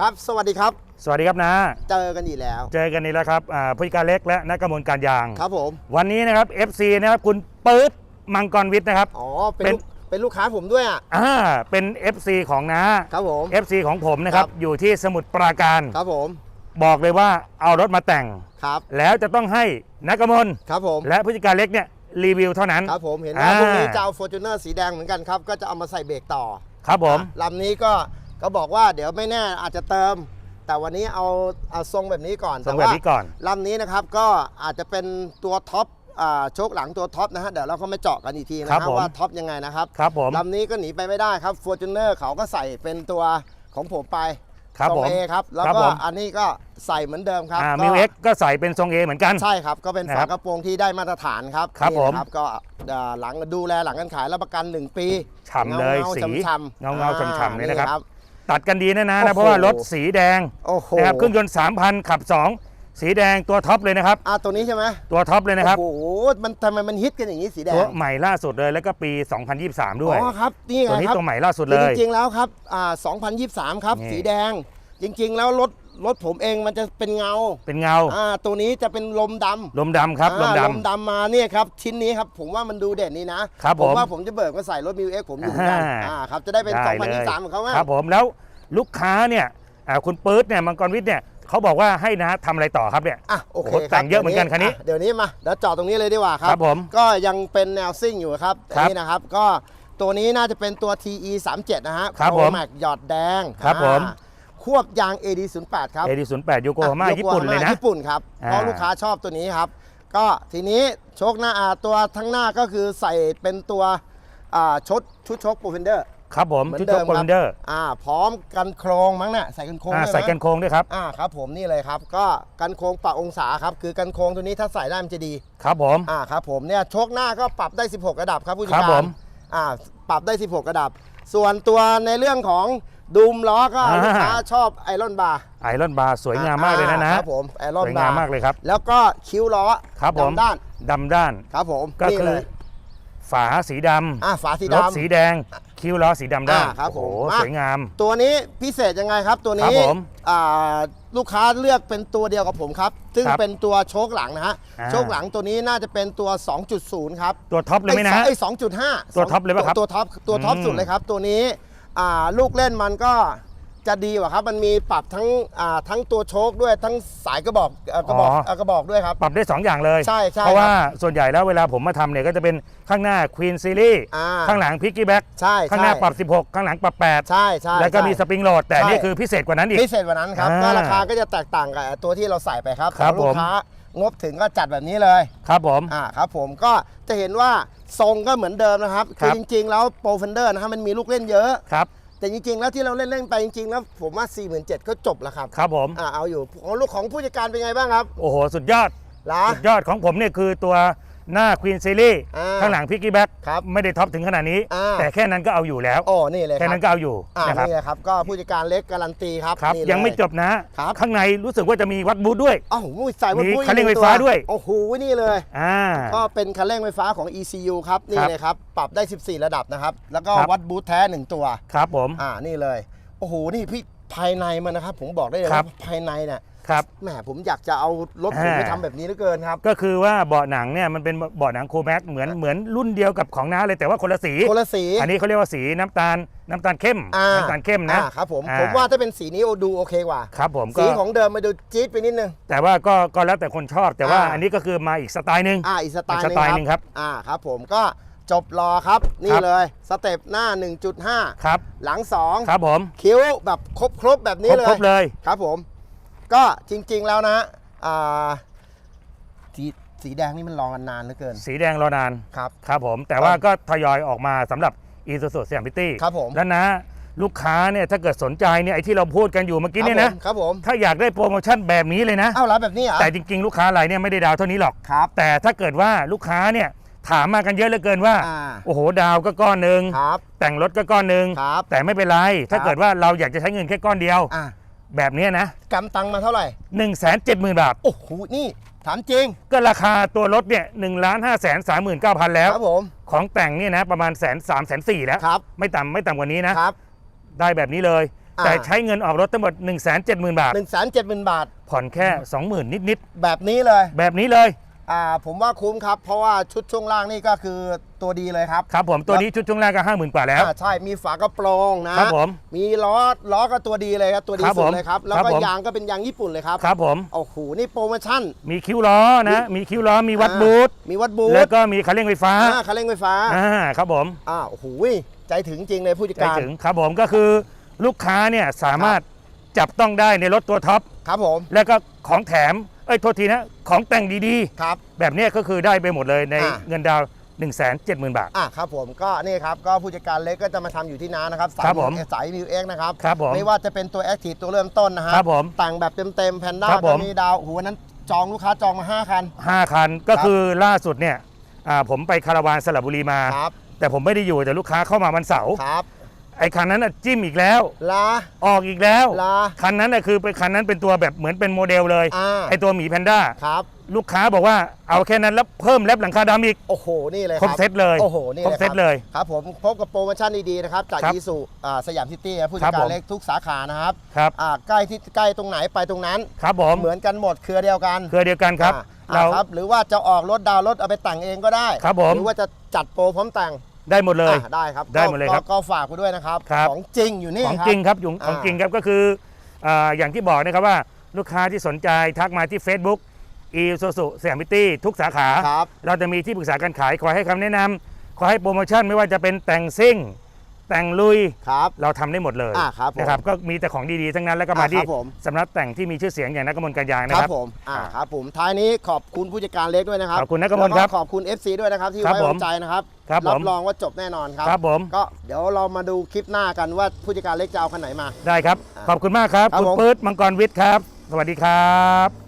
ครับ สวัสดีครับ สวัสดีครับนะ เจอกันอีกแล้ว เจอกันนี่แล้วครับอ่าผู้จัดการเล็กและนักกระมวลการยาง ครับผม วันนี้นะครับ FC นะครับคุณปื๊ดมังกรวิทย์นะครับ อ๋อเป็นเป็นลูกเป็นลูกค้าผมด้วยอะ อ่า เป็น FC ของน้า ครับผม FC ของผมนะครับ ครับ อยู่ที่สมุทรปราการ ครับผม บอกเลยว่าเอารถมาแต่ง ครับ แล้วจะต้องให้นักกระมวลครับผม และผู้จัดการเล็กเนี่ยรีวิวเท่านั้น ครับผมเห็นว่าอ่าพวกนี้จะเอาฟอร์จูเนอร์สีแดงเหมือนกันครับ ก็จะเอามาใส่เบรกต่อครับผม อะลำนี้ก็ ก็บอกว่าเดี๋ยวไม่แน่อาจจะเติม แต่วันนี้เอาเอาทรงแบบนี้ก่อนส่งแบบนี้ก่อน ลำนี้นะครับก็อาจจะเป็นตัวท็อปอ่าโชคหลังตัวท็อปนะฮะเดี๋ยวเราก็มาเจาะกันอีกทีนะครัฮะบผมว่าท็อปยังไงนะครับครับผมลำนี้ก็หนีไปไม่ได้ครับฟอร์จูเนอร์เขาก็ใส่เป็นตัวของผมไปครับทรผงมเอครับแล้วครับก็ผมอันนี้ก็ใส่เหมือนเดิมครับอ่าก็มิวเอ็กก็ใส่เป็นทรงเอเหมือนกันใช่ครับก็เป็นนะคฝารับกระโปรงที่ได้มาตรฐานครับครับนี่ผมนะก็อ่าหลังดูแลหลังการขายรับประกัน 1 ปีฉ่ำเลยงาๆสีฉ่ำๆเงาเงาอ่ๆฉ่ำๆเลยนะครับบ ตัดกันดีนะนะโอ้นะโห เพราะว่ารถสีแดงโอ้โหนะครับเครื่องยนต์ 3,000 ขับ 2 สีแดงตัวท็อปเลยนะครับ อ่าตัวนี้ใช่ไหมตัวท็อปเลยนะครับ โอ้โหมันทำไมมันฮิตกันอย่างนี้สีแดตัวงใหม่ล่าสุดเลยแล้วก็ปี 2023 ด้วย อ๋อครับนี่ไงตัวนี้ครับตัวใหม่ล่าสุดคืเลอย จริงๆแล้วครับอ่า2023 ครับ นี่ สีแดง จริง ๆ แล้วรถ รถผมเองมันจะเป็นเงาเป็นเงาอ่าตัวนี้จะเป็นลมดำลมดำครับลมอ่าดลมดำมาเนี่ยครับชิ้นนี้ครับผมว่ามันดูเด่นนี่นะครับผมว่าผมจะเบิกมาใส่รถมิวเอ็กผมอยู่เหมือนกันอ่า อ่าครับจะได้เป็นได้เลย2023ของเขาำว่าครับผมแล้วลูกค้าเนี่ยอ่าคุณปื๊ดเนี่ยมังกรวิทย์เนี่ยเขาบอกว่าให้นะทำอะไรต่อครับเนี่ย อะโอเคโอ้โหครับแต่งเยอะเหมือนกันคันนี้ะเดี๋ยวนี้มาเดี๋ยวจอดตรงนี้เลยดีกว่าครับครับผม ก็ยังเป็นแนวซิ่งอยู่ครับครัอันบนี้นะครับ ก็ตัวนี้น่าจะเป็นตัว TE 37นะฮะครับผมแม็กหยอดแดงครับผม อ่า ควบยาง AD 08 ครับเอดีศูนย์แปดโยโกฮาม่าอะญี่ปุ่นเลยนะญี่ปุ่นครับอ่าเพราะลูกค้าชอบตัวนี้ครับ ก็ทีนี้โชคหน้าอ่าตัวทั้งหน้าก็คือใส่เป็นตัวอ่าชดชุดชกโปรเฟนเดอร์ครับผมเหมือนชุดเดิโชมคโปรครัเฟนเดอร์อ่าพร้อมกันโครงมั้งเนี่ยใส่กันโครงอ่าด้วยใส่ไหมกันโค้งด้วยครับอ่าครับผมนี่เลยครับ ก็กันโครงปรับองศาครับคือกันโครงตัวนี้ถ้าใส่ได้มันจะดี ครับผมอ่าครับผมเนี่ยโชคหน้าก็ปรับได้ 16 ระดับครับผู้จัดครับกาผรมอ่าปรับได้ 16 ระดับ ส่วนตัวในเรื่องของ ดูมล้อก็อ่าลูกค้าชอบไอรอนบาร์ไอรอนบาร์สวยงามมากเลยนะนะครับผมไอรอนสวยบางามร์มากเลยครับ แล้วก็คิ้วล้อครับผมดำด้านดำด้านครับผมก็นี่คืเลอยฝาสีดอ่าฝาสีำรถดำสีแดง คิ้วล้อสีดำด้านอ่าครับโอ้โหผมมาสวยงาม ตัวนี้พิเศษยังไงครับ ตัวครันี้บผมอ่าลูกค้าเลือกเป็นตัวเดียวกับผมครับ ซึ่งครับเป็นตัวโชคหลังนะฮะอ่าโชคหลังตัวนี้น่าจะเป็นตัว 2.0 ครับ ตัวท็อปเลยไหมนะไอ้สองจุดห้าตัวท็อปเลยปะครับตัวท็อปตัวท็อปอืมสุดเลยครับ ตัวนี้อ่า ลูกเล่นมันก็จะดีกว่าครับ มันมีปรับทั้งอ่าทั้งตัวโชคด้วยทั้งสายกระบอกเอ่อกระบอกเอ่อกระบอกด้วยครับ ปรับได้ 2 อย่างเลยใช่ใช่เพราะว่าครับส่วนใหญ่แล้วเวลาผมมาทำเนี่ยก็จะเป็นข้างหน้า Queen Series อ่าข้างหลัง Piggy Back ใช่ข้างหน้าใช่ปรับ 16 ข้างหลังปรับใช่ใช่8แล้วก็มีใช่สปริงโหลดแต่อันนี่ใช่คือพิเศษกว่านั้นอีกพิเศษกว่านั้นครับอ่าก็ราคาก็จะแตกต่างกับตัวที่เราใส่ไปครับครับแต่ลูผกมค้า งบถึงก็จัดแบบนี้เลยครับผม อ่าครับผมก็จะเห็นว่าทรงก็เหมือนเดิมนะครับครัคือบ จริง ๆ แล้วโปรเฟนเดอร์นะครับมันมีลูกเล่นเยอะ ครับแต่จริง ๆ แล้วที่เราเล่นเล่นๆไปจริง ๆ แล้วผมว่า 4 7 0 0 0ก็จบแล้วครับครับผม อ่าเอาอยู่ของลูกของผู้จัดการเป็นไงบ้างครับโอ้โห สุดยอดล่ะสุดยอดของผมเนี่ยคือตัว หน้า Queen Series อ่าข้างหลัง Piggy Back ครับไม่ได้ท็อปถึงขนาดนี้ อ่า แต่แค่นั้นก็เอาอยู่แล้วโอ้นี่เลยคแค่รับนั้นก็เอาอยู่อ่านะครับนี่เลยครับ ก็ผู้จัดการเล็กการันตีครับครับ นี่เล ยังไม่จบนะ ครับ ข้างในรู้สึกว่าจะมีวัดบูธด้วย อ้าวใส่วัดมีปุ้ยคันเร่งหไฟตัวฟ้าด้วย โอ้โหนี่เลย อ่า ก็เป็นคันเร่งไฟฟ้าของ ECU ครับนี่ครับเลยครับ ปรับได้ 14 ระดับนะครับ แล้วก็ครับ วัดบูทแท้หนึ่งตัว ครับผม อ่านี่เลย โอ้โห นี่พี่ภายในมันนะครับ ผมบอกได้เลยครัว่าบ ภายในเนี่ย ครับแหมผมอยากจะเอารถผมอ่าไปทำแบบนี้เหลือเกินครับก็คือว่าเบาะหนังเนี่ยมันเป็นเบาะหนังโครแม็กเหมือนเหมือนรุ่นเดียวกับของน้าเลยแต่ว่าคนละสีคนละสี อันนี้เขาเรียกว่าสีน้ำตาลน้ำตาลเข้มอ่า น้ำตาลเข้มนะ อ่าครับผมอ่ผมว่าถ้าเป็นสีนี้ดูโอเคกว่า ครับผมก็สีของเดิมมาดูจี๊ดไปนิดนึง แต่ว่าก็ก็แล้วแต่คนชอบแต่ว่าอ่า อันนี้ก็คือมาอีกสไตล์หนึ่ง อ่าอีกสไตล์อีกสไตล์หนึ่งครับอ่าครับผมก็จบรอครับนี่ครับ เลยสเต็ปหน้า 1.5 ครับหลัง ครับผม2 คิ้วแบบครบครบๆแบบคนี้รบเลยครบเลย ครับผม ก็จริงๆแล้วนะอ่าสีสีแดงนี่มันรอกันนานเหลือเกินสีแดงรอนาน ครับ ครับผม แต่ว่าก็ทยอยออกมาสำหรับ e s u s u สยามพิตี้ครับผมแล้วนะลูกค้าเนี่ยถ้าเกิดสนใจเนี่ยไอ้ที่เราพูดกันอยู่เมื่อกี้เนี่ยนะ ครับผมถ้าอยากได้โปรโมชั่นแบบนี้เลยนะ เอ้ารับแบบนี้เหรอแต่จริงๆ ลูกค้ารายเนี่ยไม่ได้ดาวเท่านี้หรอก ครับ แต่ถ้าเกิดว่าลูกค้าเนี่ยถามมากันเยอะเหลือเกินว่า อ่าโอ้โหดาวก็ก้อนหนึ่งครับ แต่งรถก็ก้อนหนึ่งครับแต่ไม่เป็นไร ถ้าครับเกิดว่าเราอยากจะใช้เงินแค่ก้อนเดียว อะ แบบเนี้ยนะกำตังมาเท่าไหร่1 7 0 0 0 0บาท โอ้โหนี่ถามจริงก็ราคาตัวรถเนี่ยหนึ่งล้านห้าแสนสามหมื่นเก้าพันแล้ว ครับผมของแต่งเนี่ยนะประมาณแสนสามแสนสี่แล้ว ครับไม่ต่ำไม่ต่ำกว่านี้นะ ครับ ได้แบบนี้เลย อ่า แต่ใช้เงินออกรถทั้งหมด1 7 0 0 0 0 บาท1 7 0 0 0 0บาท ผ่อนแค่ 20,000 นิด แบบนี้เลย ๆ แบบนี้เลย อ่าผมว่าคุ้มครับ เพราะว่าชุดช่วงล่างนี่ก็คือตัวดีเลยครับ ครับผมตัวนี้ชุดช่วงแรกก็50,000กว่าแล้ว อ่าใช่มีฝากระโปรงนะครับผมมีล้อล้อก็ตัวดีเลยครับตัวดีครับสุผดมเลยครับ แล้วครับก็ผม ยางก็เป็นยางญี่ปุ่นเลยครับครับผมโอ้โหนี่โปรโมชั่นมีคิ้วล้อนะมีคิ้วล้อมีวัดอ่าบูทมีวัดบูแล้วทก็มีคันเร่งไฟฟ้าอ่าคันเร่งไฟฟ้าอ่าครับผมอ่าโอ้โหใจถึงจริงเลยผู้จัดใจการถึงครับผมก็คือลูกค้าเนี่ยสามารถจับต้องได้ในรถตัวท็อป ครับผม แล้วก็ของแถม เอ้ยโทษทีนะ ของแต่งดีครับ ๆ แบบเนี้ยก็คือได้ไปหมดเลยในอ่า เงินดาวน์1 7 0 0 0 0 บาท อะครับผมก็นี่ครับก็ผู้จัดการเล็กก็จะมาทำอยู่ที่น้านะครับสายครับผมสายมิวเอ็กนะครับครับผมไม่ว่าจะเป็นตัวแอคทีฟตัวเริ่มต้นนะฮะครับผมแต่งแบบเต็มๆแพนด้าครับผก็ม มีดาวโอ้โหวันนั้นจองลูกค้าจองมา5คัน 5 คันก็คือล่าสุดเนี่ยอ่าผมไปคาราวานสระบุรีมา ครับแต่ผมไม่ได้อยู่แต่ลูกค้าเข้ามาวันเสาร์ครับไอ้คันนั้นน่ะจิ้มอีกแล้ว ลา ออกอีกแล้ว ลา คันนั้นน่ะคือเป็นคันนั้นเป็นตัวแบบเหมือนเป็นโมเดลเลย อ่า ไอ้ตัวหมีแพนด้า ครับ ลูกค้าบอกว่าเอาแค่นั้นแล้วเพิ่มแลบหลังคาดำอีก โอ้โห นี่เลยครบเซตเลยโอ้โห นี่ครบเซตเลยครับผมพบกับโปรโมชั่นดีๆนะครับ จากครับอีสุสยามซิตี้ผู้ครัจัดบกาผรม เล็กทุกสาขานะครับครับ อ่าใกล้ที่ใกล้ตรงไหนไปตรงนั้น ครับผมเหมือนกันหมดเครือเดียวกันเครือเดียวกันครับ อ่าเราครับ หรือว่าจะออกรถดาวน์รถเอาไปแต่งเองก็ได้ ครับผม หรือว่าจะจัดโปรพร้อมแต่ง ได้หมดเลย อะได้ครับได้หมดเลยก็ครับก็ฝากไว้ด้วยนะครับ ครับ ของจริงอยู่นี่ของครับจริงครับอยู่ของอ่าจริงครับก็คืออ่าอย่างที่บอกนะครับว่าลูกค้าที่สนใจทักมาที่ Facebook อีซูซูสยามพิตี้ทุกสาขา ครับ เราจะมีที่ปรึกษาการขายคอยให้คำแนะนำคอยให้โปรโมชั่นไม่ว่าจะเป็นแต่งซิ่ง แต่งลุย ครับ เราทำได้หมดเลยอ่าครับผมนะครับก็มีแต่ของดีๆทั้งนั้นแล้วก็มาอ่าที่ครับผม สำนักแต่งที่มีชื่อเสียงอย่างนักกมลการยางนะคครัรับ บผม อ่า ครับผม ท้ายนี้ขอบคุณผู้จัดการเล็กด้วยนะครับขอบคุณนักกมลครับแล้วขอบคุณ FC ด้วยนะครับที่ครับไว้ผวามงใจนะครับครับผม รองว่าจบแน่นอนครับ ครับผมก็เดี๋ยวเรามาดูคลิปหน้ากันว่าผู้จัดการเล็กจะเอาคันไหนมา ได้ครับอ่าขอบคุณมากครับ ครับคุณผม ปื๊ดมังกรวิทย์ครับ สวัสดีครับ